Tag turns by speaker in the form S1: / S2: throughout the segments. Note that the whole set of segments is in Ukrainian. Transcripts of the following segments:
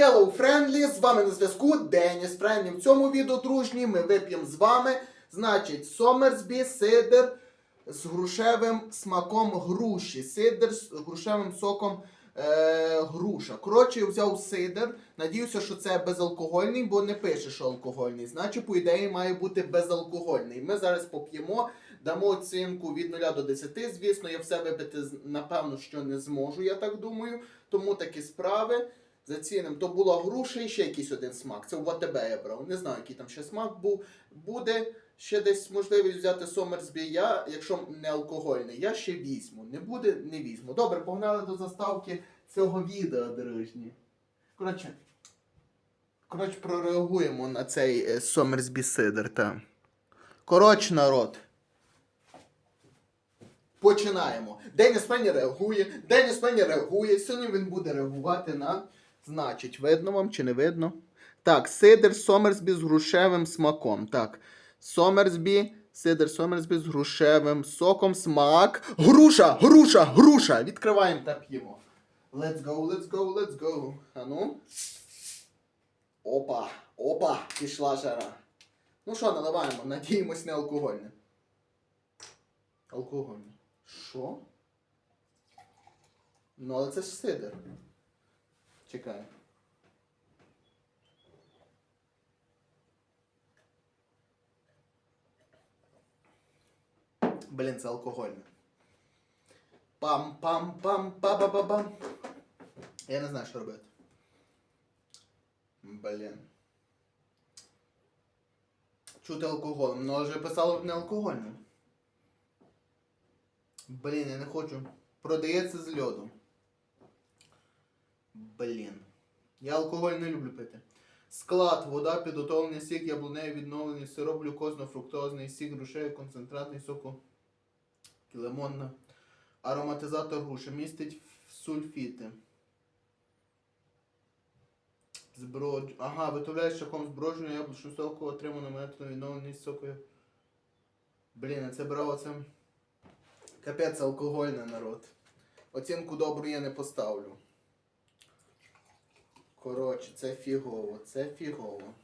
S1: Hello Friendly, з вами на зв'язку Деніс Френдлі. В цьому відео, дружні, ми вип'ємо з вами, значить, Сомерсбі сидр з грушевим смаком груші. Сидр з грушевим соком е, груша. Коротше, я взяв сидр. Надіюся, що це безалкогольний, бо не пише, що алкогольний. Значить, по ідеї, має бути безалкогольний. Ми зараз поп'ємо, дамо оцінку від 0 до 10. Звісно, я все випити напевно, що не зможу, я так думаю. Тому такі справи. Зацінимо. То була груша і ще якийсь один смак. Це в АТБ я брав. Не знаю, який там ще смак був. Буде ще десь можливість взяти Сомерсбі. Я, якщо не алкогольний, я ще візьму. Не буде, не візьму. Добре, погнали до заставки цього відео, дружні. Коротше, коротше, прореагуємо на цей е, Сомерсбі Сидер. Коротше, народ. Починаємо. Деніс Пенні реагує, Деніс Пенні реагує. Сьогодні він буде реагувати на. Значить, видно вам чи не видно? Так, сидр Сомерсбі з грушевим смаком. Так. Сомерсбі, сидр Сомерсбі з грушевим соком. Смак. Груша! Груша! Груша! Відкриваємо та п'ємо. Let's go, let's go, let's go. А ну. Опа, опа, пішла жара. Ну що, наливаємо, надіємось, не алкогольне. Алкогольне. Що? Ну, але це ж сидр. Чекай. Блін, це алкогольне. Пам-пам-пам-па-ба-ба-бам. Я не знаю, що робити. Блін. Чути алкоголем, ну вже писало не алкогольне. Блін, я не хочу. Продається з льоду. Блін. Я алкоголь не люблю пити. Склад, вода, підготовлений сік, яблуневий відновлений сироп, глюкозно-фруктозний сік, грушевий, концентратний соку, лимонна. Ароматизатор груші містить сульфіти. Зброд... Ага, виготовляє шляхом збродження яблучного соку, отримано методом відновлений сокою. Блін, це браво, це. Капець алкогольний народ. Оцінку добру я не поставлю. Коротше, це фігово, це фігово.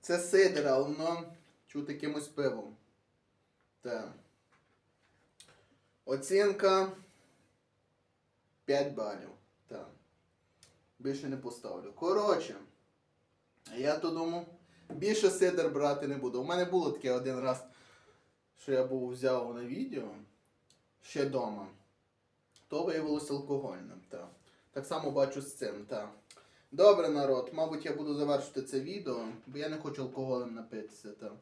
S1: Це сидр, а воно чути якимось пивом. Так. Оцінка 5 балів. Так. Більше не поставлю. Коротше, я то думав, більше сидр брати не буду. У мене було таке один раз, що я був взяв на відео ще вдома. То виявилося алкогольним. Так. так само бачу з цим. Так. Добре, народ, мабуть, я буду завершити це відео, бо я не хочу алкоголем напитися. Так.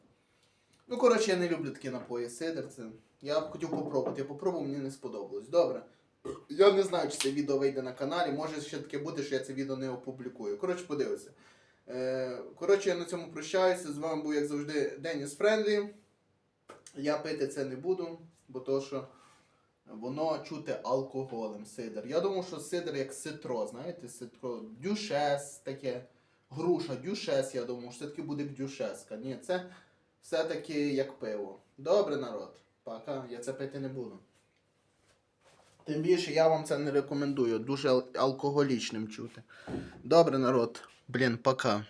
S1: Ну, коротше, я не люблю такі напої сидр. Це. Я б хотів попробувати. Я попробував, мені не сподобалось. Добре. Я не знаю, чи це відео вийде на каналі. Може ще таке бути, що я це відео не опублікую. Коротше, подивися. Е, коротше, я на цьому прощаюся. З вами був, як завжди, Деніс Френдлі. Я пити це не буду, бо то, що воно чути алкоголем сидр. Я думав, що сидр як ситро, знаєте, ситро, дюшес таке. Груша, дюшес, я думав, що це таки буде дюшеска. Ні, це все-таки як пиво. Добре, народ. Пока, я це пити не буду. Тим більше я вам це не рекомендую. Дуже алкоголічним чути. Добре, народ. Блін, пока.